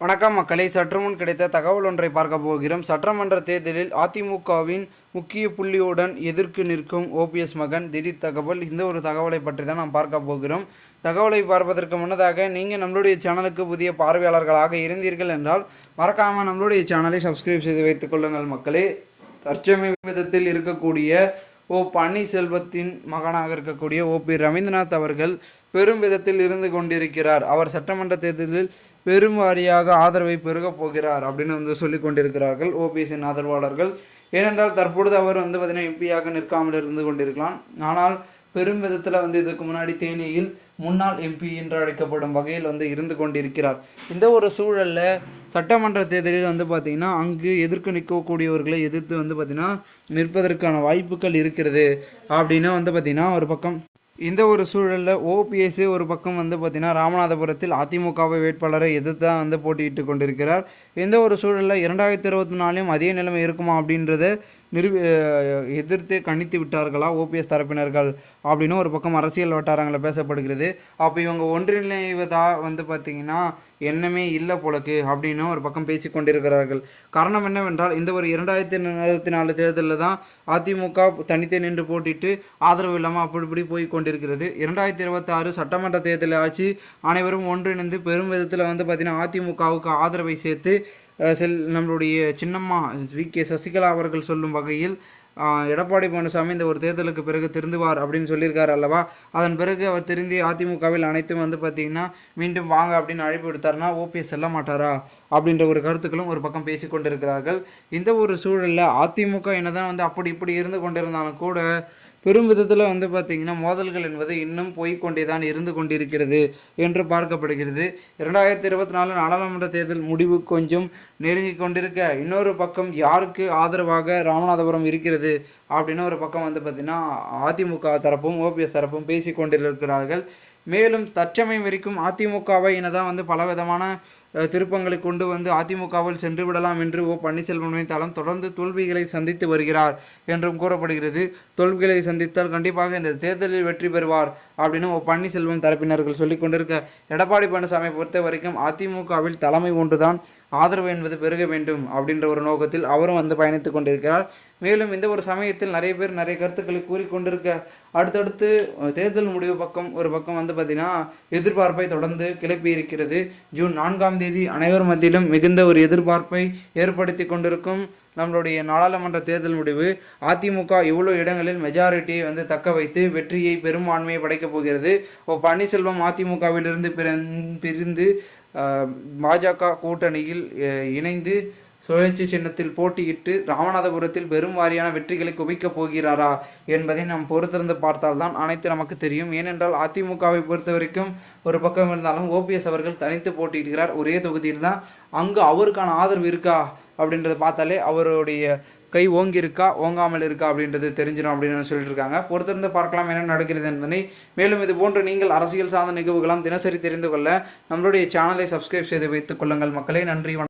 வணக்கம் மக்களை. சற்றுமுன் கிடைத்த தகவல் ஒன்றை பார்க்க போகிறோம். சட்டமன்ற தேர்தலில் அதிமுகவின் முக்கிய புள்ளியுடன் எதிர்க்கு நிற்கும் ஓபிஎஸ் மகன் திடீர் தகவல். இந்த ஒரு தகவலை பற்றி தான் நாம் பார்க்க போகிறோம். தகவலை பார்ப்பதற்கு முன்னதாக நீங்கள் நம்மளுடைய சேனலுக்கு புதிய பார்வையாளர்களாக இருந்தீர்கள் என்றால் மறக்காமல் நம்மளுடைய சேனலை சப்ஸ்கிரைப் செய்து வைத்துக் கொள்ளுங்கள் மக்களே. தற்சமய விதத்தில் இருக்கக்கூடிய ஓ பன்னீர்செல்வத்தின் மகனாக இருக்கக்கூடிய ஓ பி ரவீந்திரநாத் அவர்கள் பெரும் விதத்தில் இருந்து கொண்டிருக்கிறார். அவர் சட்டமன்ற தேர்தலில் பெரும் வாரியாக ஆதரவை பெருகப் போகிறார் அப்படின்னு வந்து சொல்லி கொண்டிருக்கிறார்கள் ஓபிஎஸ்ஸின் ஆதரவாளர்கள். ஏனென்றால் தற்பொழுது அவர் வந்து பார்த்தீங்கன்னா எம்பியாக நிற்காமல் இருந்து கொண்டிருக்கலாம். ஆனால் பெரும் விதத்தில் வந்து இதுக்கு முன்னாடி தேனியில் முன்னாள் எம்பி என்று அழைக்கப்படும் வகையில் வந்து இருந்து கொண்டிருக்கிறார். இந்த ஒரு சூழலில் சட்டமன்ற தேர்தலில் வந்து பார்த்திங்கன்னா அங்கு எதிர்க்க நிற்கக்கூடியவர்களை எதிர்த்து வந்து பார்த்திங்கன்னா நிற்பதற்கான வாய்ப்புகள் இருக்கிறது அப்படின்னு வந்து பார்த்திங்கன்னா ஒரு பக்கம் இந்த ஒரு சூழலில் ஓபிஎஸ் ஒரு பக்கம் வந்து பார்த்திங்கன்னா ராமநாதபுரத்தில் அதிமுகவை வேட்பாளரை எதிர்த்து தான் வந்து போட்டியிட்டு கொண்டிருக்கிறார். இந்த ஒரு சூழலில் இரண்டாயிரத்தி இருபத்தி நாலையும் அதே நிலைமை இருக்குமா அப்படின்றத நிரு எதிர்த்து கணித்து விட்டார்களா ஓபிஎஸ் தரப்பினர்கள் அப்படின்னு ஒரு பக்கம் அரசியல் வட்டாரங்களில் பேசப்படுகிறது. அப்போ இவங்க ஒன்றிணைவதா வந்து பார்த்திங்கன்னா எண்ணமே இல்லை போலக்கு அப்படின்னு ஒரு பக்கம் பேசி கொண்டிருக்கிறார்கள். காரணம் என்னவென்றால் இந்த ஒரு இரண்டாயிரத்தி இருபத்தி நாலு தேர்தலில் தான் அதிமுக தனித்தே நின்று போட்டிட்டு ஆதரவு இல்லாமல் அப்படி இப்படி போய் கொண்டிருக்கிறது. இரண்டாயிரத்தி இருபத்தி ஆறு சட்டமன்ற தேர்தலில் ஆச்சு. அனைவரும் ஒன்றிணைந்து பெரும் விதத்தில் வந்து பார்த்திங்கன்னா அதிமுகவுக்கு ஆதரவை சேர்த்து செல் நம்மளுடைய சின்னம்மா வி. கே. சசிகலா அவர்கள் சொல்லும் வகையில் எடப்பாடி பழனிசாமி இந்த ஒரு தேர்தலுக்கு பிறகு திருந்துவார் அப்படின்னு சொல்லியிருக்காரு அல்லவா? அதன் பிறகு அவர் திருந்தி அதிமுகவில் அனைத்தும் வந்து பார்த்திங்கன்னா மீண்டும் வாங்க அப்படின்னு அழைப்பு விடுத்தாருன்னா ஓபிஎஸ் செல்ல மாட்டாரா? அப்படின்ற ஒரு கருத்துக்களும் ஒரு பக்கம் பேசி கொண்டிருக்கிறார்கள். இந்த ஒரு சூழலில் அதிமுக என்னதான் வந்து அப்படி இப்படி இருந்து கொண்டிருந்தாலும் கூட பெரும் விதத்தில் வந்து பார்த்திங்கன்னா மோதல்கள் என்பது இன்னும் போய்கொண்டே தான் இருந்து கொண்டிருக்கிறது என்று பார்க்கப்படுகிறது. இரண்டாயிரத்தி இருபத்தி நாலு நாடாளுமன்ற தேர்தல் முடிவு கொஞ்சம் நெருங்கி கொண்டிருக்க இன்னொரு பக்கம் யாருக்கு ஆதரவாக ராமநாதபுரம் இருக்கிறது அப்படின்னு ஒரு பக்கம் வந்து பார்த்திங்கன்னா அதிமுக தரப்பும் ஓபிஎஸ் தரப்பும் பேசி கொண்டிருக்கிறார்கள். மேலும் தற்சமயம் வரைக்கும் அதிமுகவை இனதான் வந்து பலவிதமான திருப்பங்களை கொண்டு வந்து அதிமுகவில் சென்று விடலாம் என்று ஓ பன்னீர்செல்வமின் தளம் தொடர்ந்து தோல்விகளை சந்தித்து வருகிறார் என்றும் கூறப்படுகிறது. தோல்விகளை சந்தித்தால் கண்டிப்பாக இந்த தேர்தலில் வெற்றி பெறுவார் அப்படின்னு ஓ பன்னீர்செல்வம் தரப்பினர்கள் சொல்லிக் கொண்டிருக்க எடப்பாடி பழனிசாமி பொறுத்த வரைக்கும் அதிமுகவில் தலைமை ஒன்றுதான். ஆதரவு என்பது பெருக வேண்டும் அப்படின்ற ஒரு நோக்கத்தில் அவரும் வந்து பயணித்து கொண்டிருக்கிறார். மேலும் இந்த ஒரு சமயத்தில் நிறைய பேர் நிறைய கருத்துக்களை கூறிக்கொண்டிருக்க அடுத்தடுத்து தேர்தல் முடிவு பக்கம் ஒரு பக்கம் வந்து பார்த்திங்கன்னா எதிர்பார்ப்பை தொடர்ந்து கிளப்பி இருக்கிறது. ஜூன் நான்காம் தேதி அனைவர் மத்தியிலும் மிகுந்த ஒரு எதிர்பார்ப்பை ஏற்படுத்தி கொண்டிருக்கும் நம்மளுடைய நாடாளுமன்ற தேர்தல் முடிவு. அதிமுக இவ்வளோ இடங்களில் மெஜாரிட்டியை வந்து தக்க வைத்து வெற்றியை பெரும்பான்மையை படைக்கப் போகிறது. ஓ பன்னீர்செல்வம் அதிமுகவிலிருந்து பிறந்- பிரிந்து பாஜக கூட்டணியில் இணைந்து சுழற்சி சின்னத்தில் போட்டியிட்டு ராமநாதபுரத்தில் பெரும் வாரியான வெற்றிகளை குவிக்கப் போகிறாரா என்பதை நாம் பொறுத்திருந்து பார்த்தால்தான் அனைத்து நமக்கு தெரியும். ஏனென்றால் அதிமுகவை பொறுத்த வரைக்கும் ஒரு பக்கம் இருந்தாலும் ஓபிஎஸ் அவர்கள் தனித்து போட்டியிடுகிறார். ஒரே தொகுதியில் தான் அங்கு அவருக்கான ஆதரவு இருக்கா அப்படின்றத பார்த்தாலே அவருடைய கை ஓங்கியிருக்கா ஓங்காமல் இருக்கா அப்படின்றது தெரிஞ்சிடும் அப்படின்னு சொல்லிட்டு இருக்காங்க பொறுத்திருந்து பார்க்கலாம் என்ன நடக்கிறது என்பதை மேலும் இது போன்று நீங்கள் அரசியல் சார்ந்த நிகழ்வுகளாம் தினசரி தெரிந்து கொள்ள நம்மளுடைய சேனலை சப்ஸ்கிரைப் செய்து வைத்துக் கொள்ளுங்கள் மக்களே. நன்றி வணக்கம்.